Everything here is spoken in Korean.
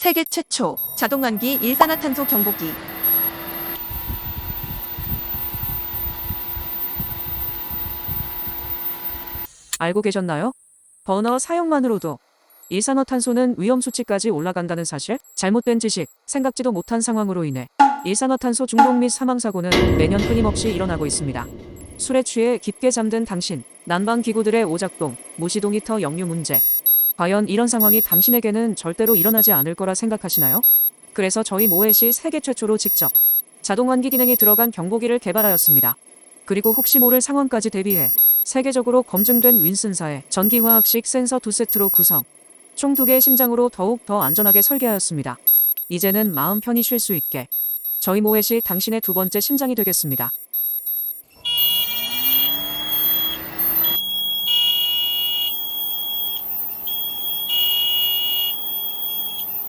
세계 최초 자동환기 일산화탄소 경보기 알고 계셨나요? 버너 사용만으로도 일산화탄소는 위험 수치까지 올라간다는 사실? 잘못된 지식, 생각지도 못한 상황으로 인해 일산화탄소 중독 및 사망 사고는 매년 끊임없이 일어나고 있습니다. 술에 취해 깊게 잠든 당신, 난방 기구들의 오작동, 무시동 히터 역류 문제. 과연 이런 상황이 당신에게는 절대로 일어나지 않을 거라 생각하시나요? 그래서 저희 모에시 세계 최초로 직접 자동 환기 기능이 들어간 경보기를 개발하였습니다. 그리고 혹시 모를 상황까지 대비해 세계적으로 검증된 윈슨사의 전기화학식 센서 두 세트로 구성. 총 두 개의 심장으로 더욱 더 안전하게 설계하였습니다. 이제는 마음 편히 쉴 수 있게. 저희 모햇이 당신의 두 번째 심장이 되겠습니다.